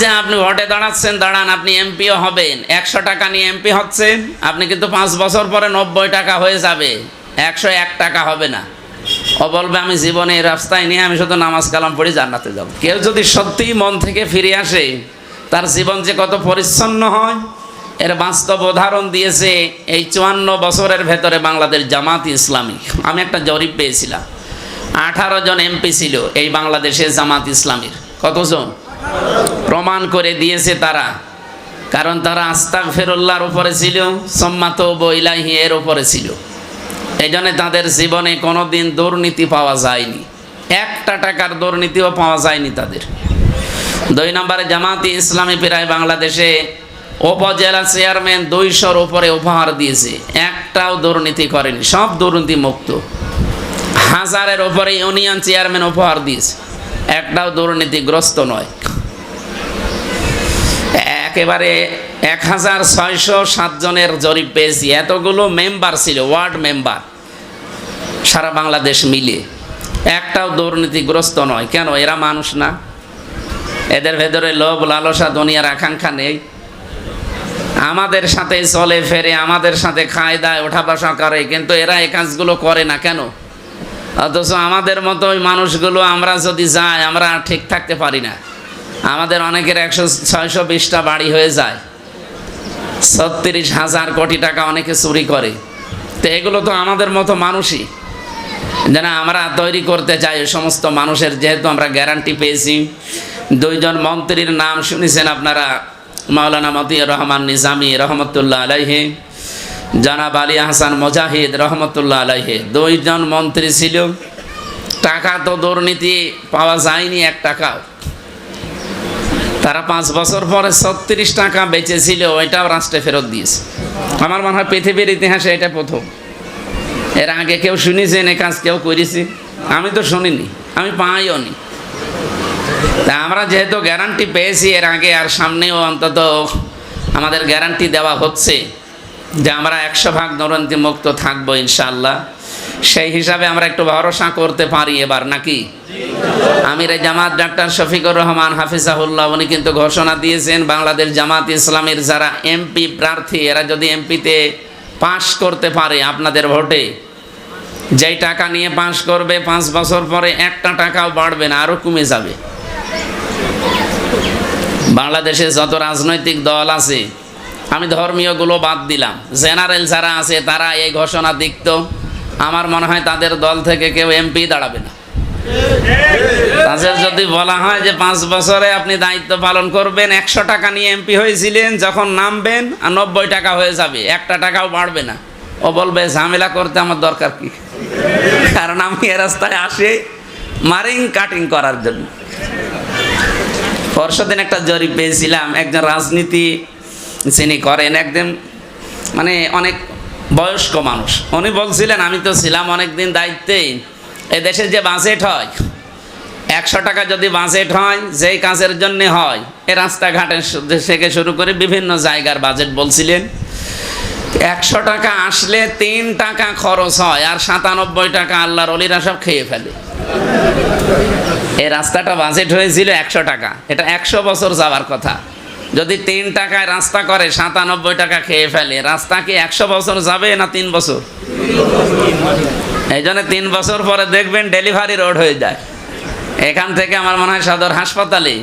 যে আপনি ভোটে দাঁড়াচ্ছেন, দাঁড়ান, আপনি এমপিও হবেন। একশো টাকা নিয়ে এমপি হচ্ছেন আপনি কিন্তু পাঁচ বছর পরে নব্বই টাকা হয়ে যাবে। একশো এক টাকা হবে না। ও বলবে, আমি জীবনে এই রাস্তায় নিয়ে আমি শুধু নামাজ কালাম পড়ি, জান্নাতে যাব। কেউ যদি সত্যিই মন থেকে ফিরে আসে, তার জীবন যে কত পরিচ্ছন্ন হয়, এর বাস্তব উদাহরণ দিয়েছে এই চুয়ান্ন বছরের ভেতরে বাংলাদেশ জামাত ইসলামী। আমি একটা জরিপ পেয়েছিলাম। আঠারো জন এমপি ছিল এই বাংলাদেশের জামাত ইসলামীর। কতজন? প্রমাণ করে দিয়েছে তারা। কারণ তারা আস্তাক ফেরুল্লাহর উপরে ছিল সম্মাত বইলাহি এর উপরে ছিল। এই জন্য তাদের জীবনে কোনো দিন দুর্নীতি পাওয়া যায়নি। একটা টাকার দুর্নীতিও পাওয়া যায়নি তাদের। দুই নম্বরে জামাতি ইসলামী প্রায় বাংলাদেশে উপজেলা চেয়ারম্যান দুইশোর উপরে উপহার দিয়েছে। একটাও দুর্নীতি করেনি, সব দুর্নীতি মুক্ত। হাজারের উপরে ইউনিয়ন চেয়ারম্যান উপহার দিয়েছে। একটাও দুর্নীতিগ্রস্ত নয়। একেবারে এক হাজার ছয়শো সাতজনের জরিপ পেয়েছি। এতগুলো মেম্বার ছিল ওয়ার্ড মেম্বার সারা বাংলাদেশ মিলে একটাও দুর্নীতিগ্রস্ত নয়। কেন? এরা মানুষ না। এদের ভেতরে লোভ, লালসা, দুনিয়ার আকাঙ্ক্ষা নেই। আমাদের সাথে চলে ফেরে, আমাদের সাথে খায় দায় ওঠা বসা করে, কিন্তু এরা এই কাজগুলো করে না। কেন? অথচ আমাদের মতো ওই মানুষগুলো, আমরা যদি যাই, আমরা ঠিক থাকতে পারি না। আমাদের অনেকের একশো ছয়শো বিশটা বাড়ি হয়ে যায়। ছত্রিশ হাজার কোটি টাকা অনেকে চুরি করে। তো এগুলো তো আমাদের মতো মানুষই। যেন আমরা তৈরি করতে চাই সমস্ত মানুষের, যেহেতু আমরা গ্যারান্টি পেয়েছি। দুইজন মন্ত্রীর নাম শুনেছেন আপনারা, মাওলানা মতিউর রহমান নিজামি রহমতুল্লাহ আলাইহে, জনাব আলী হাসান মুজাহিদ রহমতুল্লাহ আলাইহে। দুইজন মন্ত্রী ছিল। টাকা তো দুর্নীতি পাওয়া যায়নি এক টাকাও। তারা পাঁচ বছর পরে ছত্রিশ টাকা বেঁচেছিল, ওইটাও রাষ্ট্রে ফেরত দিয়েছে। আমার মনে হয় পৃথিবীর ইতিহাসে এটা প্রথম। এর আগে কেউ শুনেছেন এ কাজ কেউ করেছি? আমি তো শুনিনি, আমি পাইও নি। তা আমরা যেহেতু গ্যারান্টি পেয়েছি, এর আগে আর সামনেও অন্তত আমাদের গ্যারান্টি দেওয়া হচ্ছে যে আমরা একশো ভাগ দুর্নীতি মুক্ত থাকব ইনশাল্লাহ সেই হিসাবে আমরা একটু ভরসা করতে পারি এবার, নাকি? আমির জামাত ডাক্তার শফিকুর রহমান হাফিজাহুল্লাহ, উনি কিন্তু ঘোষণা দিয়েছেন, বাংলাদেশ জামাত ইসলামের যারা এমপি প্রার্থী, এরা যদি এমপিতে পাশ করতে পারে আপনাদের ভোটে, যেই টাকা নিয়ে পাশ করবে পাঁচ বছর পরে একটা টাকাও বাড়বে না আরও কমে যাবে। বাংলাদেশে যত রাজনৈতিক দল আছে, আমি ধর্মীয়গুলো বাদ দিলাম, জেনারেল যারা আছে তারা এই ঘোষণা দিত আমার মনে হয় তাদের দল থেকে কেউ এমপি দাঁড়াবে না। তাদের যদি বলা হয় যে পাঁচ বছরে আপনি দায়িত্ব পালন করবেন, একশো টাকা নিয়ে এমপি হয়েছিলেন, যখন নামবেন, আর নব্বই টাকা হয়ে যাবে, একটা টাকাও বাড়বে না। ও বলবে, ঝামেলা করতে আমার দরকার কি? কারণ আমি এ রাস্তায় আসি মারিং কাটিং করার জন্য। পরশুদিন একটা জরিপ পেয়েছিলাম, একজন রাজনীতি যিনি করেন একদম মানে অনেক বয়স্ক মানুষ। উনি বলছিলেন, আমি তো ছিলাম অনেক দিন দায়িত্বেই। এ দেশে যে বাজেট হয়, একশো টাকা যদি বাজেট হয়, যেই কাজের জন্য হয়, এ রাস্তাঘাটের থেকে শুরু করে বিভিন্ন জায়গার বাজেট বলছিলেন, একশো টাকা আসলে তিন টাকা খরচ হয়, আর সাতানব্বই টাকা আল্লাহর অলিরা সব খেয়ে ফেলে। এই রাস্তাটা বাজেট হয়েছিল একশো টাকা। এটা একশো বছর যাওয়ার কথা। যদি তিন টাকায় রাস্তা করে সাতানব্বই টাকা খেয়ে ফেলে, রাস্তা কি একশো বছর যাবে না তিন বছর? এই জন্য তিন বছর পরে দেখবেন ডেলিভারি রোড হয়ে যায়। এখান থেকে আমার মনে হয় সদর হাসপাতালে।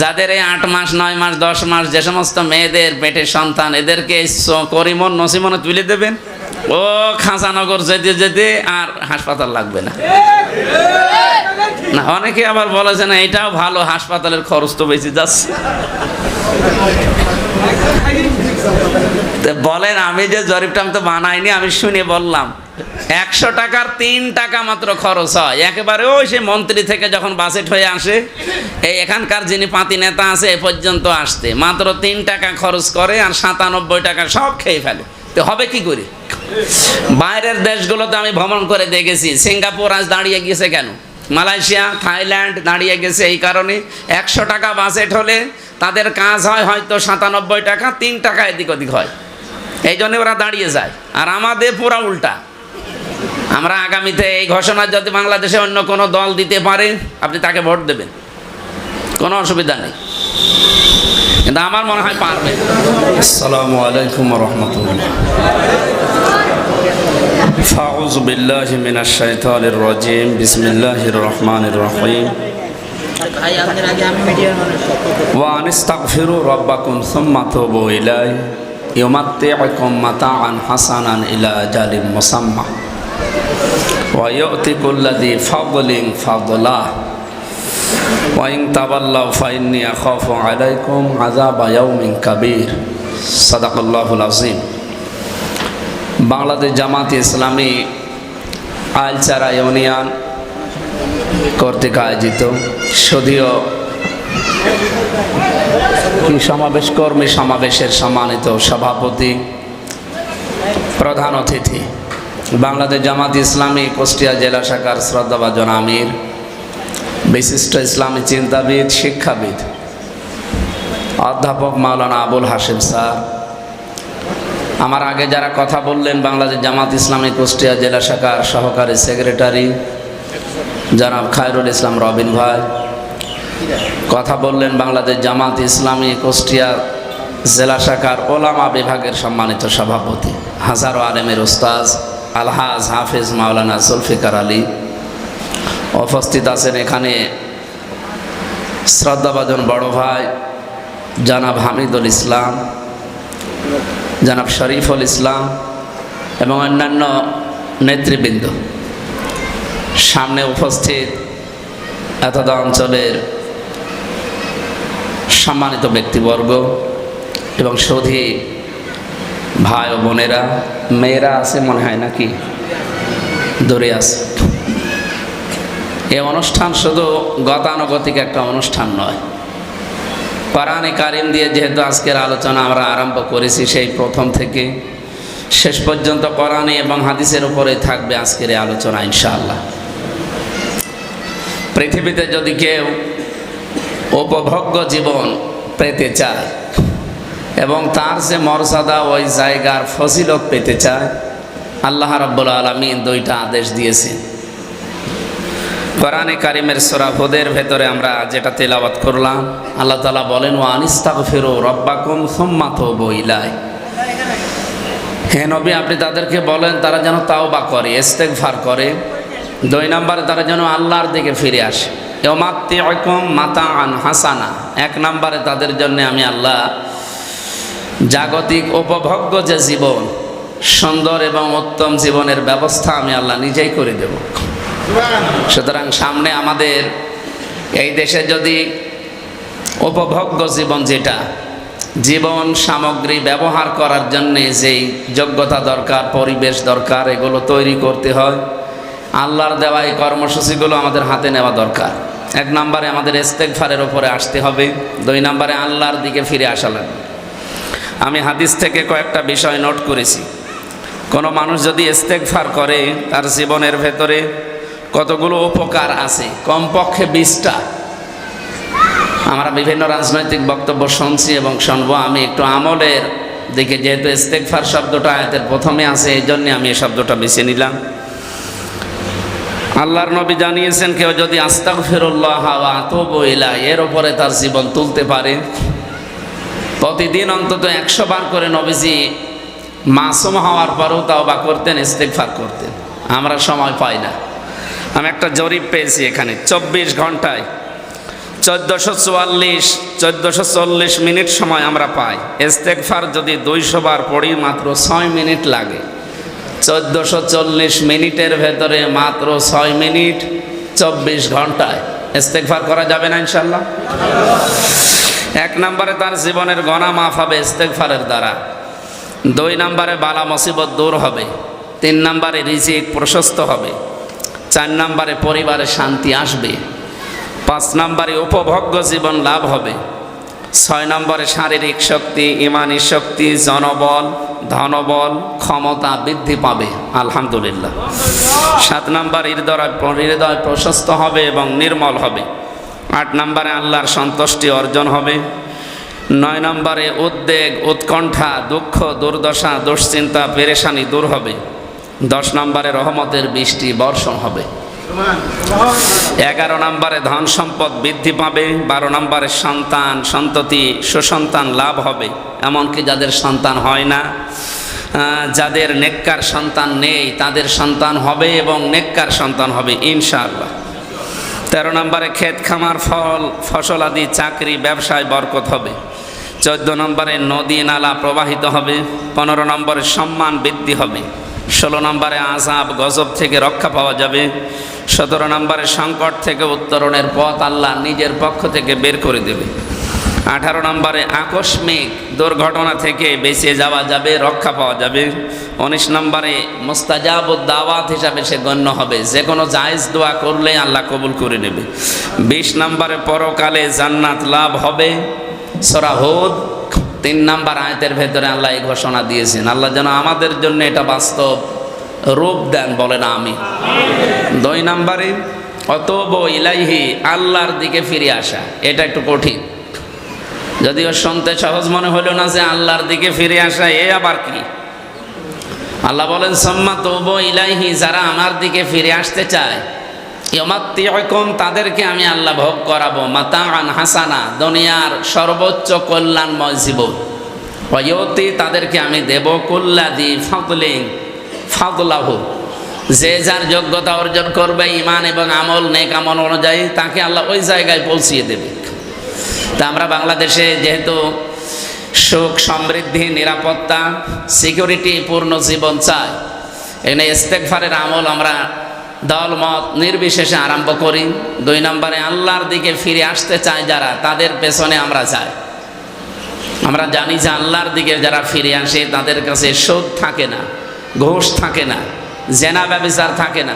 যাদের এই আট মাস, নয় মাস, দশ মাস যে সমস্ত মেয়েদের পেটে সন্তান, এদেরকে করিমন, নসিমনে তুলে দেবেন। ও খাঁচানগর যেতে যেতে আর হাসপাতাল লাগবে না। না, অনেকে আবার বলেছে না, এটাও ভালো, হাসপাতালের খরচ তো বেশি যাচ্ছে। বলেন, আমি যে জরিপটা আমি তো বানাইনি, আমি শুনে বললাম, একশো টাকার তিন টাকা মাত্র খরচ হয়। একেবারে ওই সে মন্ত্রী থেকে যখন বাজেট হয়ে আসে, এই এখানকার যিনি পাতি নেতা আছে, এ পর্যন্ত আসতে। মাত্র তিন টাকা খরচ করে আর সাতানব্বই টাকা সব খেয়ে ফেলে। তো হবে কি করে? বাইরের দেশগুলোতে আমি ভ্রমণ করে দেখেছি। সিঙ্গাপুর আজ দাঁড়িয়ে গিয়েছে কেন? মালয়েশিয়া, থাইল্যান্ড দাঁড়িয়ে গেছে এই কারণে। একশো টাকা বাজেট হলে তাদের কাজ হয় হয়তো সাতানব্বই টাকা, তিন টাকা এদিক ওদিক হয়। এই জন্য ওরা দাঁড়িয়ে যায়। আর আমাদের পুরা উল্টা। আমরা আগামীতে এই ঘোষণা যদি বাংলাদেশে অন্য কোনো দল দিতে পারে, আপনি তাকে ভোট দেবেন। কোনো অসুবিধা নেই। কিন্তু আমার মনে হয় পারবে। আসসালামু আলাইকুম রহমতুল্লাহ। أعوذ بالله من الشيطان الرجيم بسم الله الرحمن الرحيم وأن استغفروا ربكم ثم توبوا إليه يمتعكم متاعا حسنا إلى أجل مسمى ويؤتي كل ذي فضل فضله وإن تولوا فإني أخاف عليكم عذاب يوم كبير صدق الله العظيم বাংলাদেশ জামাত ইসলামী আলচারা ইউনিয়ন কর্তৃক আয়োজিত সদীয় সমাবেশ, কর্মী সমাবেশের সম্মানিত সভাপতি, প্রধান অতিথি, বাংলাদেশ জামাত ইসলামী কুষ্টিয়া জেলা শাখার শ্রদ্ধাভাজন আমির, বিশিষ্ট ইসলামী চিন্তাবিদ, শিক্ষাবিদ, অধ্যাপক মাওলানা আবুল হাসিম স্যার আমার আগে যারা কথা বললেন বাংলাদেশ জামাত ইসলামী কুষ্টিয়া জেলা শাখার সহকারী সেক্রেটারি, জনাব খায়রুল ইসলাম রবিন ভাই। কথা বললেন বাংলাদেশ জামাত ইসলামী কুষ্টিয়া জেলা শাখার ওলামা বিভাগের সম্মানিত সভাপতি, হাজারো আলেমের উস্তাজ আলহাজ হাফিজ মাওলানা জুলফিকার আলী। উপস্থিত আছেন এখানে শ্রদ্ধাভাজন বড় ভাই, জনাব হামিদুল ইসলাম। জনাব শরীফুল ইসলাম এবং অন্যান্য নেতৃবৃন্দ। সামনে উপস্থিত এতদ অঞ্চলের সম্মানিত ব্যক্তিবর্গ এবং সধী ভাই ও বোনেরা, মেয়েরা আছে মনে হয় নাকি? দূরে আছে। এই অনুষ্ঠান শুধু গতানুগতিক একটা অনুষ্ঠান নয় কোরআনে কারিম দিয়ে যেহেতু আজকের আলোচনা আমরা আরম্ভ করেছি, সেই প্রথম থেকে শেষ পর্যন্ত কোরআনে এবং হাদিসের উপরে থাকবে আজকের এই আলোচনা, ইনশাআল্লাহ। পৃথিবীতে যদি কেউ উপভোগ্য জীবন পেতে চায় এবং তার যে মর্যাদা ওই জায়গার ফজিলত পেতে চায়, আল্লাহ রাব্বুল আলমিন দুইটা আদেশ দিয়েছেন। কোরআনে কারিমের সোরা সোরাফদের ভেতরে আমরা যেটা তেলাওয়াত করলাম, আল্লাহ তালা বলেন ও আনিস্তাক ফেরো রব্বাকুম সোম্মাত বইলাই হে নবী, আপনি তাদেরকে বলেন, তারা যেন তাও বা করে ইস্তেকফার করে। দুই নম্বরে তারা যেন আল্লাহর দিকে ফিরে আসে। মাত্তিকম মাতা আন হাসানা। এক নম্বরে তাদের জন্য আমি আল্লাহ জাগতিক উপভোগ্য যে জীবন, সুন্দর এবং উত্তম জীবনের ব্যবস্থা আমি আল্লাহ নিজেই করে দেব। সুতরাং সামনে আমাদের এই দেশে যদি উপভোগ্য জীবন যেটা, জীবন সামগ্রী ব্যবহার করার জন্যে যেই যোগ্যতা দরকার, পরিবেশ দরকার, এগুলো তৈরি করতে হয়, আল্লাহর দেওয়া এই কর্মসূচিগুলো আমাদের হাতে নেওয়া দরকার। এক নম্বরে আমাদের ইস্তেকফারের ওপরে আসতে হবে, দুই নম্বরে আল্লাহর দিকে ফিরে আসা লাগবে। আমি হাদিস থেকে কয়েকটা বিষয় নোট করেছি। কোনো মানুষ যদি ইস্তেকফার করে, তার জীবনের ভেতরে কতগুলো উপকার আছে? কমপক্ষে বিশটা। আমরা বিভিন্ন রাজনৈতিক বক্তব্য শুনছি এবং শুনব। আমি একটু আমলের দিকে, যেহেতু ইস্তেকফার শব্দটা আয়াতের প্রথমে আছে, এই জন্যে আমি এই শব্দটা বেছে নিলাম। আল্লাহর নবী জানিয়েছেন, কেউ যদি আস্তাক ফিরুল্লাহ বইলা এর ওপরে তার জীবন তুলতে পারে। প্রতিদিন অন্তত একশো বার করে নবীজি মাসুম হওয়ার পরেও তাও বা করতেন ইস্তেকফার করতেন। আমরা সময় পাই না। আমি একটা জরিপ পেয়েছি এখানে, চব্বিশ ঘন্টায়। চোদ্দোশো চুয়াল্লিশ, চোদ্দোশো চল্লিশ মিনিট সময় আমরা পাই। ইস্তেকফার যদি দুইশো বার পড়ি, মাত্র ছয় মিনিট লাগে। চোদ্দোশো চল্লিশ মিনিটের ভেতরে মাত্র ছয় মিনিট, চব্বিশ ঘন্টায়। ইস্তেকফার করা যাবে না, ইনশাল্লাহ? এক নম্বরে তার জীবনের গণা মাফ হবে ইস্তেকফারের দ্বারা। দুই নম্বরে বালা মুসিবত দূর হবে। তিন নম্বরে রিজিক প্রশস্ত হবে। চার নম্বরে পরিবারে শান্তি আসবে, পাঁচ নম্বরে উপভোগ্য জীবন লাভ হবে, ছয় নম্বরে শারীরিক শক্তি, ইমানি শক্তি, জনবল, ধনবল, ক্ষমতা বৃদ্ধি পাবে, আলহামদুলিল্লাহ। সাত নম্বর হৃদয় হৃদয় প্রশস্ত হবে এবং নির্মল হবে, আট নম্বরে আল্লাহর সন্তুষ্টি অর্জন হবে, নয় নম্বরে উদ্বেগ, উৎকণ্ঠা, দুঃখ, দুর্দশা, দুশ্চিন্তা, পেরেশানি দূর হবে। দশ নম্বরে রহমতের বৃষ্টি বর্ষণ হবে। এগারো নম্বরে ধন সম্পদ বৃদ্ধি পাবে, বারো নম্বরে সন্তান, সন্ততি, সুসন্তান লাভ হবে। এমনকি যাদের সন্তান হয় না যাদের নেককার সন্তান নেই, তাদের সন্তান হবে এবং নেককার সন্তান হবে, ইনশাআল্লাহ। তেরো নম্বরে ক্ষেত খামার, ফল, ফসল আদি, চাকরি, ব্যবসায় বরকত হবে। চোদ্দ নম্বরে নদী, নালা প্রবাহিত হবে। পনেরো নম্বরে সম্মান বৃদ্ধি হবে। ষোলো নম্বরে আজাব গজব থেকে রক্ষা পাওয়া যাবে। সতেরো নম্বরে সংকট থেকে উত্তরণের পথ আল্লাহ নিজের পক্ষ থেকে বের করে দেবে। আঠারো নম্বরে আকস্মিক দুর্ঘটনা থেকে বেঁচে যাওয়া যাবে, রক্ষা পাওয়া যাবে। উনিশ নম্বরে মুস্তাজাব দাওয়াত হিসাবে সে গণ্য হবে। যে কোনো জায়েজ দোয়া করলে আল্লাহ কবুল করে নেবে। বিশ নম্বরে পরকালে জান্নাত লাভ হবে। সরাহুদ তিন নাম্বার আয়তের ভেতরে আল্লাহ এই ঘোষণা দিয়েছেন, আল্লাহ যেন আমাদের জন্য এটা বাস্তব রূপ দেন, বলেন আমি। দুই নম্বরে অতব ইলাইহি আল্লাহর দিকে ফিরে আসা, এটা একটু কঠিন। যদিও শুনতে সহজ মনে হলো না যে আল্লাহর দিকে ফিরে আসা, এ আবার কি? আল্লাহ বলেন, সম্মা তবু ইলাইহি, যারা আমার দিকে ফিরে আসতে চায় ইয়মাত্তিয়কুম তাদেরকে আমি আল্লাহ ভোগ করাবো। মাতাআন হাসানা, দুনিয়ার সর্বোচ্চ কল্যাণময় জীবন। অয়তি তাদেরকে আমি দেব কুল্লাদি ফাদলিং ফাদলাহু। যে যার যোগ্যতা অর্জন করবে ইমান এবং আমল, নেক আমল অনুযায়ী তাকে আল্লাহ ওই জায়গায় পৌঁছিয়ে দেবে। তা আমরা বাংলাদেশে যেহেতু সুখ, সমৃদ্ধি, নিরাপত্তা, সিকিউরিটি, পূর্ণ জীবন চাই এখানে ইস্তেকফারের আমল আমরা দল মত নির্বিশেষে আরম্ভ করি। দুই নম্বরে, আল্লাহর দিকে ফিরে আসতে চায় যারা, তাদের পেছনে আমরা যাই। আমরা জানি যে আল্লাহর দিকে যারা ফিরে আসে, তাদের কাছে সুদ থাকে না, ঘুষ থাকে না, জেনা ব্যবচার থাকে না।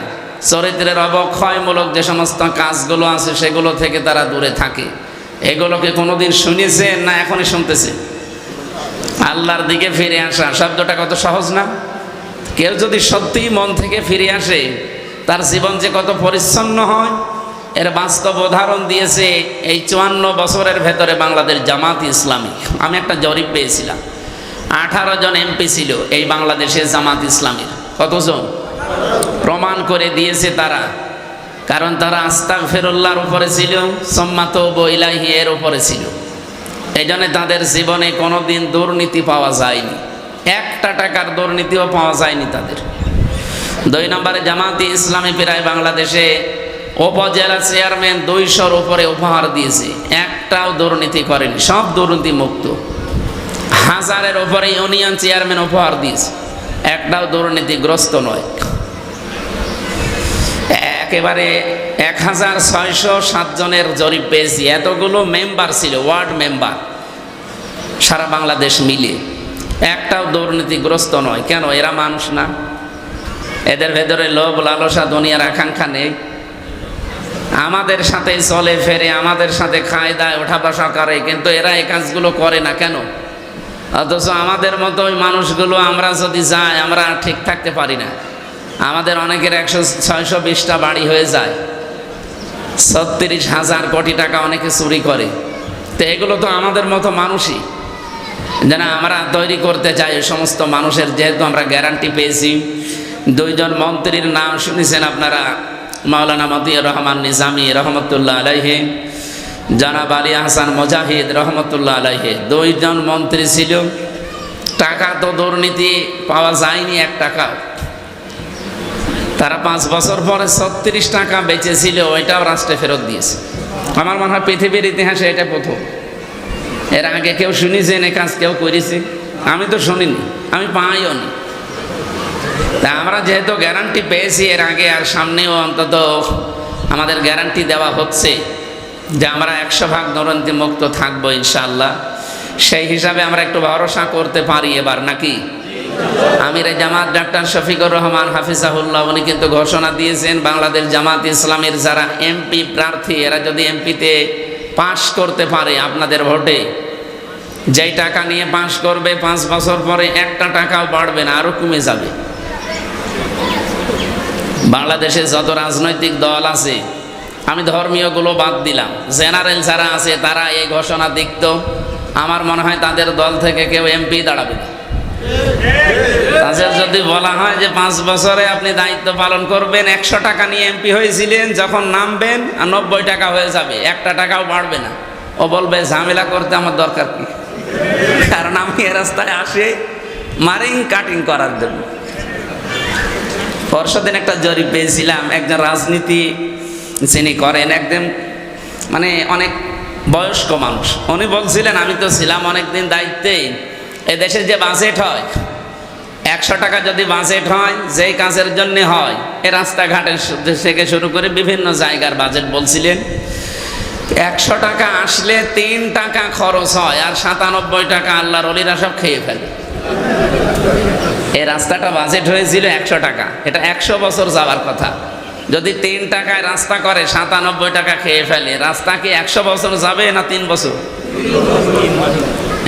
চরিত্রের অবক্ষয়মূলক যে সমস্ত কাজগুলো আছে, সেগুলো থেকে তারা দূরে থাকে। এগুলোকে কোনোদিন শুনেছেন না এখনই শুনতেছে? আল্লাহর দিকে ফিরে আসা শব্দটা কত সহজ না? কেউ যদি সত্যিই মন থেকে ফিরে আসে তার জীবন যে কত পরিচ্ছন্ন হয়, এর বাস্তব উদাহরণ দিয়েছে এই চুয়ান্ন বছরের ভেতরে বাংলাদেশ জামাত ইসলামী। আমি একটা জরিপ পেয়েছিলাম। আঠারো জন এমপি ছিল এই বাংলাদেশের জামাত ইসলামীর। কতজন? প্রমাণ করে দিয়েছে তারা। কারণ তারা আস্তাক ফেরুল্লাহর উপরে ছিল সম্মাত বইলাহি এর উপরে ছিল। এই জন্য তাদের জীবনে কোনো দিন দুর্নীতি পাওয়া যায়নি। একটা টাকার দুর্নীতিও পাওয়া যায়নি তাদের। দুই নম্বরে জামাতি ইসলামী প্রায় বাংলাদেশে উপজেলা চেয়ারম্যান দুইশোর উপরে উপহার দিয়েছে। একটাও দুর্নীতি করেনি, সব দুর্নীতি মুক্ত। হাজারের উপরে ইউনিয়ন চেয়ারম্যান উপহার দিয়েছে, একটাও দুর্নীতিগ্রস্ত নয়। একেবারে এক হাজার ছয়শো সাতজনের জরিপ পেয়েছি, এতগুলো মেম্বার ছিল, ওয়ার্ড মেম্বার, সারা বাংলাদেশ মিলে একটাও দুর্নীতিগ্রস্ত নয়, কেন? এরা মানুষ না। এদের ভেতরে লোভ, লালসা, দুনিয়ার আকাঙ্ক্ষা নেই। আমাদের সাথে চলে ফেরে, আমাদের সাথে খায় দায় ওঠা বসা করে, কিন্তু এরা এই কাজগুলো করে না কেন? অথচ আমাদের মতো ওই মানুষগুলো আমরা যদি যাই, আমরা ঠিক থাকতে পারি না। আমাদের অনেকের একশো, ছয়শো বিশটা বাড়ি হয়ে যায়। ছত্রিশ হাজার কোটি টাকা অনেকে চুরি করে। তো এগুলো তো আমাদের মতো মানুষই। যেন আমরা তৈরি করতে চাই সমস্ত মানুষের, যেহেতু আমরা গ্যারান্টি পেয়েছি। দুইজন মন্ত্রীর নাম শুনেছেন আপনারা। মাওলানা মতিউর রহমান নিজামী রহমতুল্লাহ আলাইহে, জনাব আলী হাসান মুজাহিদ রহমতুল্লাহ আলাইহে। দুইজন মন্ত্রী ছিল। টাকা তো দুর্নীতি পাওয়া যায়নি এক টাকা। তারা পাঁচ বছর পরে ছত্রিশ টাকা বেঁচেছিল, ওইটাও রাষ্ট্রে ফেরত দিয়েছে। আমার মনে হয় পৃথিবীর ইতিহাসে এটা প্রথম। এর আগে কেউ শুনেছেন এ কাজ কেউ করেছে? আমি তো শুনিনি, আমি পাইও নি। তা আমরা যেহেতু গ্যারান্টি পেয়েছি এর আগে আর সামনেও অন্তত আমাদের গ্যারান্টি দেওয়া হচ্ছে যে আমরা একশো ভাগ দুর্নীতি মুক্ত থাকব ইনশাল্লাহ সেই হিসাবে আমরা একটু ভরসা করতে পারি এবার, নাকি? আমির জামাত ডাক্তার শফিকুর রহমান হাফিজাহুল্লাহ, উনি কিন্তু ঘোষণা দিয়েছেন বাংলাদেশ জামাত ইসলামের যারা এমপি প্রার্থী, এরা যদি এমপিতে পাশ করতে পারে আপনাদের ভোটে, যেই টাকা নিয়ে পাশ করবে পাঁচ বছর পরে একটা টাকাও বাড়বে না আরও কমে যাবে। বাংলাদেশে যত রাজনৈতিক দল আছে, আমি ধর্মীয়গুলো বাদ দিলাম। জেনারেল যারা আছে, তারা এই ঘোষণা দেখত আমার মনে হয় তাদের দল থেকে কেউ এমপি দাঁড়াবে তাছাড়া যদি বলা হয় যে পাঁচ বছরে আপনি দায়িত্ব পালন করবেন, একশো টাকা নিয়ে এমপি হয়েছিলেন, যখন নামবেন, আর নব্বই টাকা হয়ে যাবে, একটা টাকাও বাড়বে না। ও বলবে, ঝামেলা করতে আমার দরকার কি? কারণ আমি এ রাস্তায় আসে মারিং কাটিং করার জন্য। পরশুদিন একটা জরিপ পেয়েছিলাম, একজন রাজনীতি যিনি করেন একদম মানে অনেক বয়স্ক মানুষ। উনি বলছিলেন, আমি তো ছিলাম অনেকদিন দায়িত্বে এ দেশের যে বাজেট হয়, একশো টাকা যদি বাজেট হয়, যেই কাজের জন্য হয়, এ রাস্তাঘাটের থেকে শুরু করে বিভিন্ন জায়গার বাজেট বলছিলেন। একশো টাকা আসলে তিন টাকা খরচ হয়, আর সাতানব্বই টাকা আল্লাহর অলিরা সব খেয়ে ফেলে। এই রাস্তাটা বাজেট হয়েছিল একশো টাকা। এটা একশো বছর যাওয়ার কথা। যদি তিন টাকায় রাস্তা করে, সাতানব্বই টাকা খেয়ে ফেলে, রাস্তা কি একশো বছর যাবে না তিন বছর?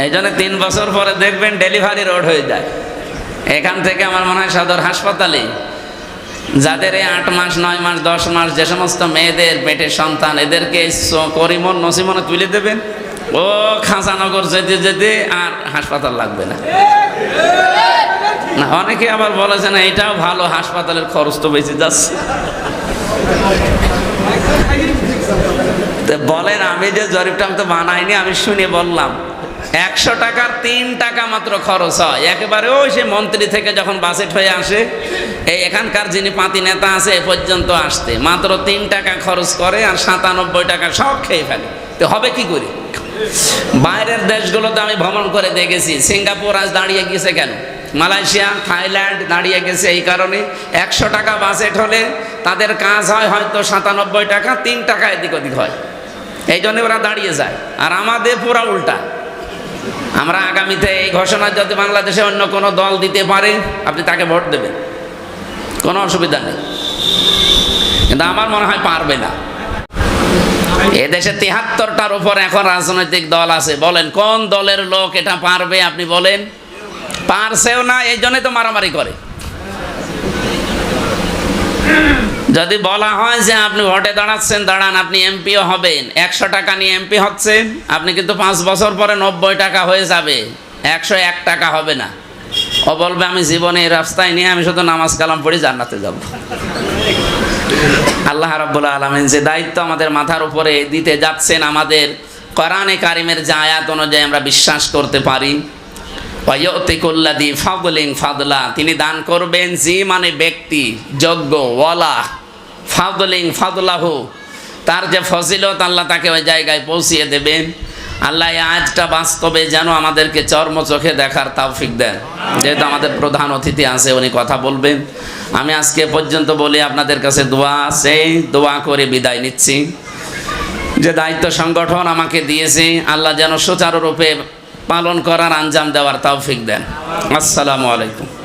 এই জন্য তিন বছর পরে দেখবেন ডেলিভারি রোড হয়ে যায়। এখান থেকে আমার মনে হয় সদর হাসপাতালে। যাদের এই আট মাস, নয় মাস, দশ মাস যে সমস্ত মেয়েদের, পেটের সন্তান, এদেরকে করিমন, নসিমনে তুলে দেবেন। ও খাঁচানগর যেতে যেতে আর হাসপাতাল লাগবে না। না, অনেকে আবার বলেছে না, এটাও ভালো, হাসপাতালের খরচ তো বেশি যাচ্ছে। বলেন, আমি যে জরিপটা আমি তো বানাইনি, আমি শুনে বললাম, একশো টাকার তিন টাকা মাত্র খরচ হয়। একেবারে ওই সে মন্ত্রী থেকে যখন বাজেট হয়ে আসে, এই এখানকার যিনি পাতি নেতা আছে, এ পর্যন্ত আসতে। মাত্র তিন টাকা খরচ করে আর সাতানব্বই টাকা সব খেয়ে ফেলে। তো হবে কি করে? বাইরের দেশগুলোতে আমি ভ্রমণ করে দেখেছি। সিঙ্গাপুর আজ দাঁড়িয়ে গেছে কেন? মালয়েশিয়া, থাইল্যান্ড দাঁড়িয়ে গেছে এই কারণে। একশো টাকা বাজেট হলে তাদের কাজ হয় হয়তো সাতানব্বই টাকা, তিন টাকা এদিক ওদিক হয়। এই জন্য ওরা দাঁড়িয়ে যায়। আর আমাদের পুরা উল্টা। আমরা আগামীতে এই ঘোষণা যদি বাংলাদেশে অন্য কোনো দল দিতে পারে, আপনি তাকে ভোট দেবেন। কোনো অসুবিধা নেই। কিন্তু আমার মনে হয় পারবে না। এদেশে তিহাত্তরটার উপর এখন রাজনৈতিক দল আছে। বলেন, কোন দলের লোক এটা পারবে? আপনি বলেন। পারছেও না, এই জন্যই তো মারামারি করে। যদি বলা হয় যে আপনি ভোটে দাঁড়াচ্ছেন, দাঁড়ান, আপনি এমপিও হবেন। একশো টাকা নিয়ে এমপি হচ্ছেন, আপনি কিন্তু পাঁচ বছর পরে নব্বই টাকা হয়ে যাবে। একশো এক টাকা হবে না। ও বলবে, আমি জীবনে এই রাস্তায় নিয়ে আমি শুধু নামাজ কালাম পড়ে, জান্নাতে যাব। আল্লাহ রাব্বুল আলমিন যে দায়িত্ব আমাদের মাথার উপরে দিতে যাচ্ছেন আমাদের কোরআনে কারিমের যে আয়াত অনুযায়ী আমরা বিশ্বাস করতে পারি। ফাদলিং, তিনি দান করবেন জি মানে ব্যক্তি, যোগ্য, ওয়ালা ফাদলিং ফাদলাহু, তার যে ফজিলত আল্লাহ তাকে ওই জায়গায় পৌঁছিয়ে দেবেন। আল্লাহ এই আজটা বাস্তবে যেন আমাদেরকে চর্ম চোখে দেখার তাওফিক দেন। যেহেতু আমাদের প্রধান অতিথি আছে, উনি কথা বলবেন। আমি আজকে পর্যন্ত বলি, আপনাদের কাছে দোয়া আছে, দোয়া করে বিদায় নিচ্ছি। যে দায়িত্ব সংগঠন আমাকে দিয়েছে, আল্লাহ যেন সুচারুরূপে পালন করার আঞ্জাম দেওয়ার তাওফিক দেন। আসসালামু আলাইকুম।